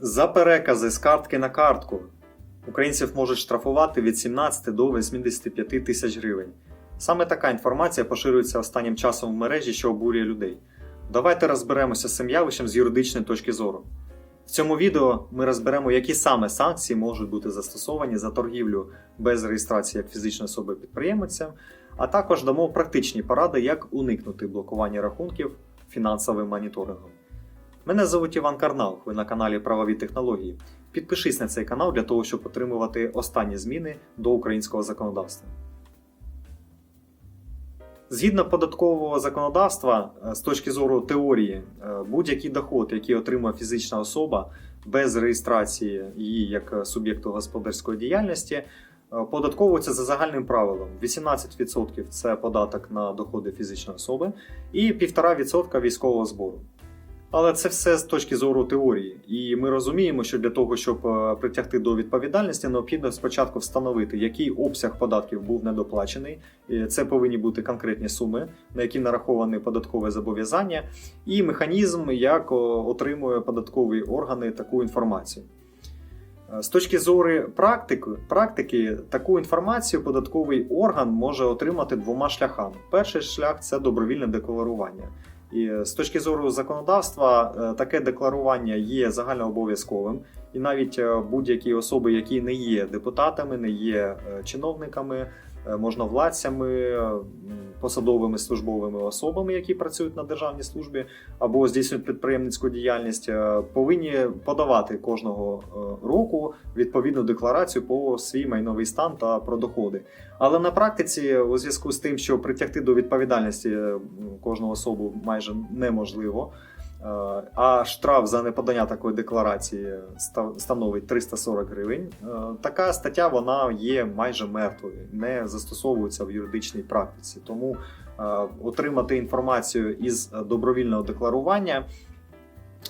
За перекази з картки на картку українців можуть штрафувати від 17 до 85 тисяч гривень. Саме така інформація поширюється останнім часом в мережі, що обурює людей. Давайте розберемося з цим явищем з юридичної точки зору. В цьому відео ми розберемо, які саме санкції можуть бути застосовані за торгівлю без реєстрації як фізичної особи підприємця, а також дамо практичні поради, як уникнути блокування рахунків фінансовим моніторингом. Мене звуть Іван Карнал, ви на каналі Правові технології. Підпишись на цей канал для того, щоб отримувати останні зміни до українського законодавства. Згідно податкового законодавства, е, з точки зору теорії, е, будь-який доход, який отримує фізична особа без реєстрації її як суб'єкту господарської діяльності, е, податковується за загальним правилом. 18% це податок на доходи фізичної особи і 1,5% військового збору. Але це все з точки зору теорії, і ми розуміємо, що для того, щоб е, притягти до відповідальності, необхідно спочатку встановити, який обсяг податків був недоплачений. Це повинні бути конкретні суми, на які нараховані податкове зобов'язання, і механізм, як отримує податкові органи таку інформацію. Е, З точки зору практики, практики, таку інформацію податковий орган може отримати двома шляхами. Перший шлях це добровільне декларування. І з точки зору законодавства, е, таке декларування є загальнообов'язковим, і навіть е, будь-які особи, які не є депутатами, не є е, чиновниками, е, можновладцями, е, посадовими службовими особами, які працюють на державній службі або здійснюють підприємницьку діяльність, е, повинні подавати кожного е, року відповідну декларацію по свій майновий стан та про доходи. Але на практиці, у зв'язку з тим, що притягти до відповідальності е, кожну особу майже неможливо. Е, А штраф за неподання такої декларації ста- становить 340 гривень. е, Така стаття вона є майже мертвою, не застосовується в юридичній практиці. Тому е, отримати інформацію із добровільного декларування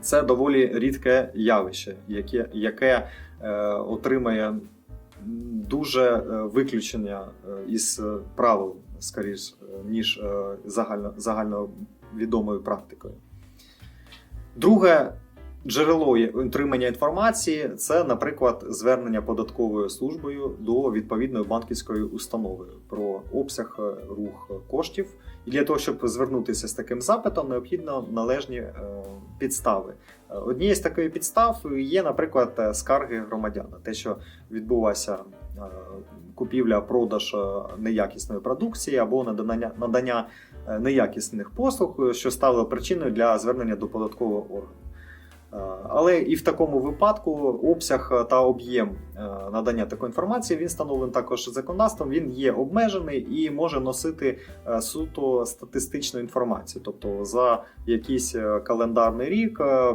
це доволі рідке явище, яке, яке отримає дуже виключення із правил, скоріш, ніж загально, загальновідомою практикою. Друге джерело отримання інформації це, наприклад, звернення податковою службою до відповідної банківської установи про обсяг е, рух коштів. І для того, щоб звернутися з таким запитом, необхідно належні е, підстави. Однією з таких підстав є, наприклад, е, скарги громадян те, що відбулася е, купівля-продаж е, неякісної продукції або надання, надання неякісних послуг, е, що стало причиною для звернення до податкового органу. Е, Але і в такому випадку обсяг та об'єм е, надання такої інформації він встановлений також законодавством. Він є обмежений і може носити е, суто статистичну інформацію. Тобто за якийсь е, календарний рік е,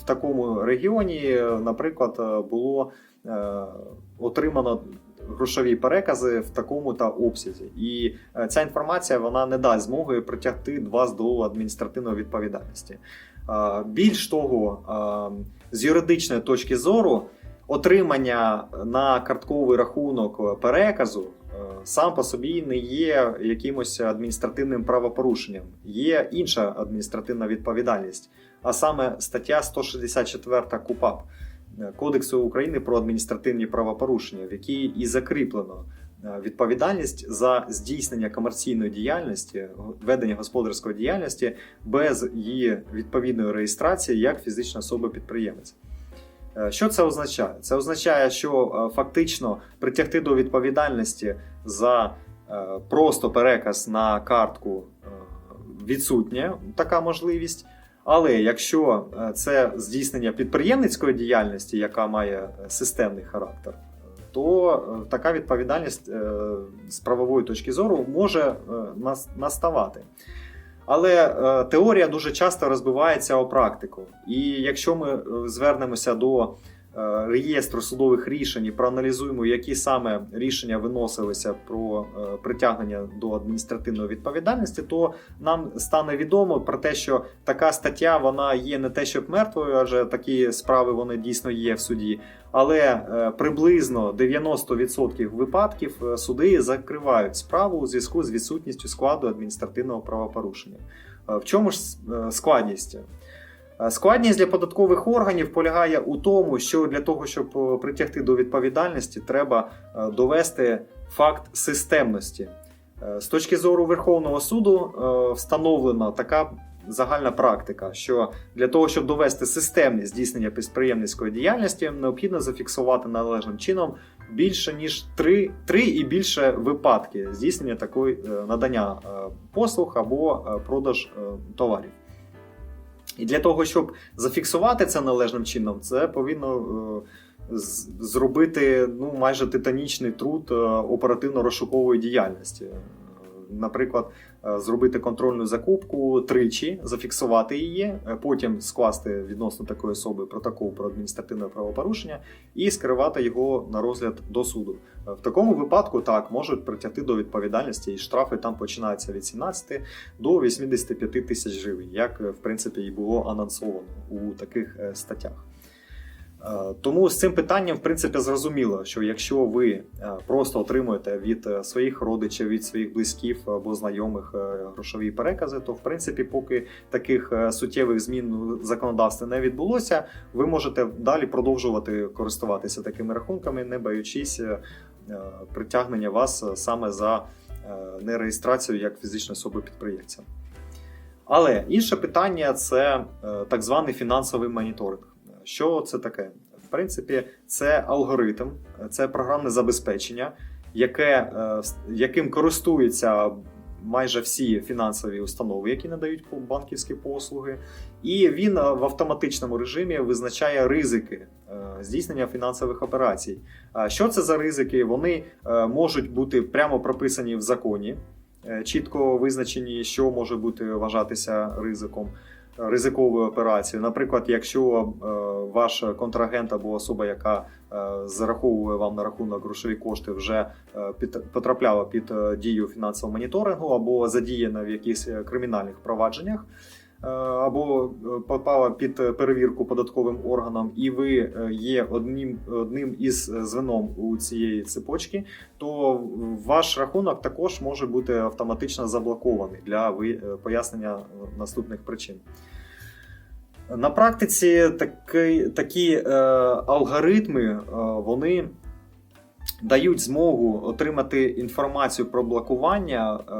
в такому регіоні, е, наприклад, е, було е, отримано грошові перекази в такому та обсязі. І е, ця інформація вона не дасть змоги притягти вас до адміністративної відповідальності. Е, Більш того, е, з юридичної точки зору, отримання на картковий рахунок переказу сам по собі не є якимось адміністративним правопорушенням. Є інша адміністративна відповідальність, а саме стаття 164 КУПАП Кодексу України про адміністративні правопорушення, в якій і закріплено е, відповідальність за здійснення комерційної діяльності, ведення господарської діяльності без її відповідної реєстрації як фізична особа-підприємець. Е, Що це означає? Це означає, що е, фактично притягти до відповідальності за просто переказ на картку відсутня така можливість. Але якщо е, це здійснення підприємницької діяльності, яка має е, системний характер, то е, така відповідальність з правової точки зору може наставати. Але теорія дуже часто розбивається о практику. І якщо ми звернемося до реєстру судових рішень і проаналізуємо, які саме рішення виносилися про е, притягнення до адміністративної відповідальності, то нам стане відомо про те, що така стаття вона є не те, щоб мертвою, адже такі справи вони дійсно є в суді. Але е, приблизно 90% випадків е, суди закривають справу у зв'язку з відсутністю складу адміністративного правопорушення. Е, В чому ж е, складність? Е, Складність для податкових органів полягає у тому, що для того, щоб е, притягти до відповідальності, треба е, довести факт системності. З точки зору Верховного суду встановлена така загальна практика, що для того, щоб довести системність здійснення підприємницької діяльності, необхідно зафіксувати належним чином більше ніж три, три і більше випадки здійснення такої надання послуг або продаж товарів. І для того, щоб зафіксувати це належним чином, це повинно е, зробити ну, майже титанічний труд е, оперативно-розшукової діяльності. Наприклад, е, зробити контрольну закупку тричі, зафіксувати її, е, потім скласти відносно такої особи протокол про адміністративне правопорушення і скерувати його на розгляд до суду. Е, В такому випадку так можуть притягти до відповідальності, і штрафи там починаються від 17 до 85 тисяч гривень, як в принципі і було анонсовано у таких статтях. Е, Тому з цим питанням, в принципі, зрозуміло, що якщо ви е, просто отримуєте від е, своїх родичів, від своїх близьків або знайомих грошові перекази, то в принципі, поки таких суттєвих змін у законодавстві не відбулося, ви можете далі продовжувати користуватися такими рахунками, не боючись притягнення вас саме за нереєстрацію як фізичної особи підприємця. Але інше питання це так званий фінансовий моніторинг. Що це таке? В принципі, це алгоритм, це програмне забезпечення, яке, е, яким користуються майже всі фінансові установи, які надають банківські послуги, і він е, в автоматичному режимі визначає ризики е, здійснення фінансових операцій. Що це за ризики? Вони можуть бути прямо прописані в законі, чітко визначені, що може бути вважатися ризиком. Ризиковою операцією. Наприклад, якщо е, ваш контрагент або особа, яка е, зараховує вам на рахунок грошові кошти, вже е, потрапляла під дію фінансового моніторингу або задіяна в якихось кримінальних провадженнях, або е, попала під е, перевірку податковим органам, і ви е, є одним, одним із звеном у цієї цепочки, то ваш рахунок також може бути автоматично заблокований для е, пояснення е, наступних причин. На практиці такі, такі е, алгоритми е, вони дають змогу отримати інформацію про блокування е,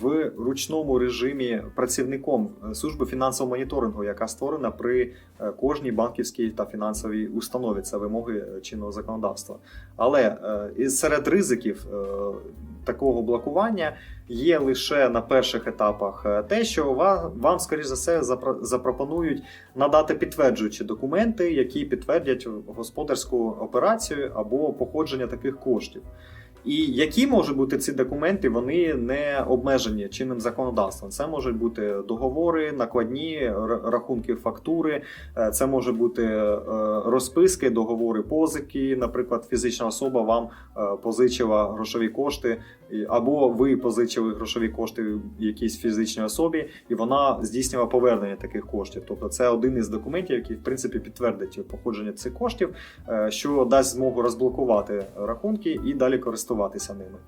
в ручному режимі працівником е, служби фінансового моніторингу, яка створена при е, кожній банківській та фінансовій установі. Це вимоги чинного законодавства. Але серед ризиків такого блокування є лише на перших етапах е, те, що вам, вам скоріш за все, запро- запропонують надати підтверджуючі документи, які підтвердять господарську операцію або походження таких коштів. І які можуть бути ці документи, вони не обмежені чинним законодавством. Це можуть бути договори, накладні рахунки фактури, е, це може бути е, розписки, договори позики. Наприклад, фізична особа вам е, позичила грошові кошти, або ви позичили грошові кошти якійсь фізичній особі, і вона здійснювала повернення таких коштів. Тобто, це один із документів, який в принципі підтвердить походження цих коштів, що дасть змогу розблокувати рахунки і далі користуватися ними.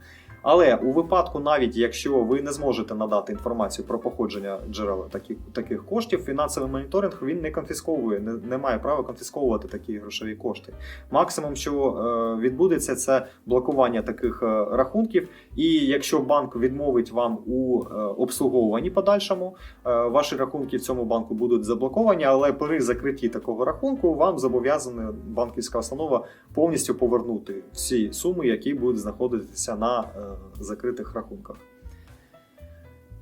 Але у випадку, навіть якщо ви не зможете надати інформацію про походження джерела таких, таких коштів, фінансовий моніторинг він не конфісковує, не, не має права конфісковувати такі грошові кошти. Максимум, що е, відбудеться, це блокування таких е, рахунків. І якщо банк відмовить вам у е, обслуговуванні подальшому, е, ваші рахунки в цьому банку будуть заблоковані, але при закритті такого рахунку вам зобов'язана банківська установа повністю повернути всі суми, які будуть знаходитися на е, закритих рахунках.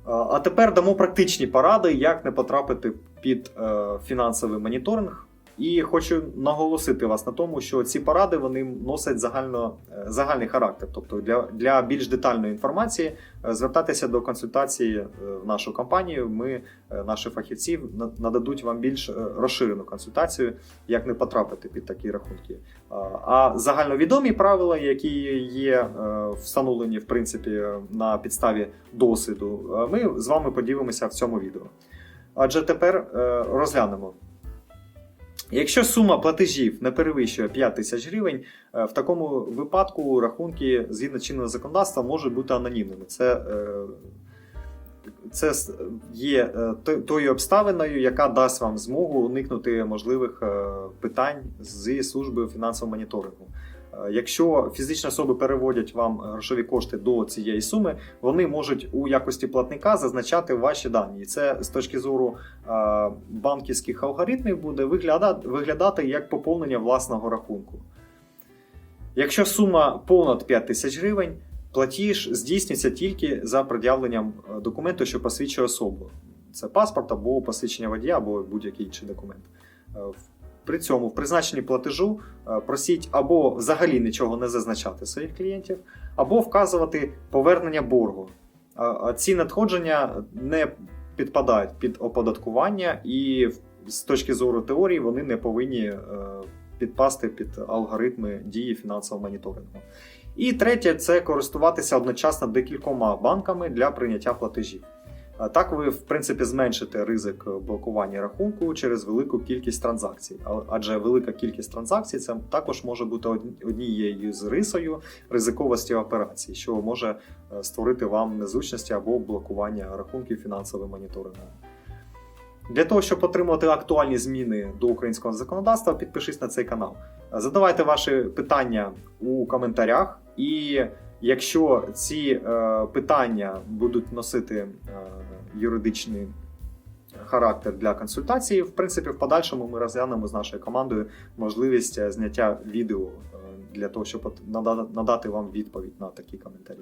А тепер дамо практичні поради, як не потрапити під е, фінансовий моніторинг. І хочу наголосити вас на тому, що ці поради вони носять загально, е, загальний характер. Тобто для, для більш детальної інформації е, звертатися до консультації е, в нашу компанію. Ми, наші фахівці, нададуть вам більш розширену консультацію, як не потрапити під такі рахунки. А, загальновідомі правила, які є встановлені в принципі на підставі досвіду, ми з вами поділимося в цьому відео. Адже тепер розглянемо. Якщо сума платежів не перевищує 5 тисяч гривень, е, в такому випадку рахунки згідно чинного законодавства можуть бути анонімними. Це е, це є е, тою обставиною, яка дасть вам змогу уникнути можливих питань зі служби фінансового моніторингу. Е, Якщо фізичні особи переводять вам грошові кошти до цієї суми, вони можуть у якості платника зазначати ваші дані. І це з точки зору е, банківських алгоритмів буде виглядати, як поповнення власного рахунку. Якщо сума понад 5 тисяч гривень, платіж здійснюється тільки за пред'явленням е, документу, що посвідчує особу. Це паспорт або посвідчення водія, або будь-який інший документ. При цьому в призначенні платежу е, просіть або взагалі нічого не зазначати своїх клієнтів, або вказувати повернення боргу. Ці надходження не підпадають під оподаткування, і з точки зору теорії вони не повинні е, підпасти під алгоритми дії фінансового моніторингу. І третє це користуватися одночасно декількома банками для прийняття платежів. Так ви, в принципі, зменшите ризик блокування рахунку через велику кількість транзакцій. Адже велика кількість транзакцій це також може бути однією з рисою ризиковості операцій, що може е, створити вам незручності або блокування рахунків фінансовим моніторингом. Для того, щоб отримати актуальні зміни до українського законодавства, підпишись на цей канал. Задавайте ваші питання у коментарях, і якщо ці е, питання будуть носити е, юридичний характер для консультації, в принципі, в подальшому ми розглянемо з нашою командою можливість е, зняття відео е, для того, щоб нада- надати вам відповідь на такі коментарі.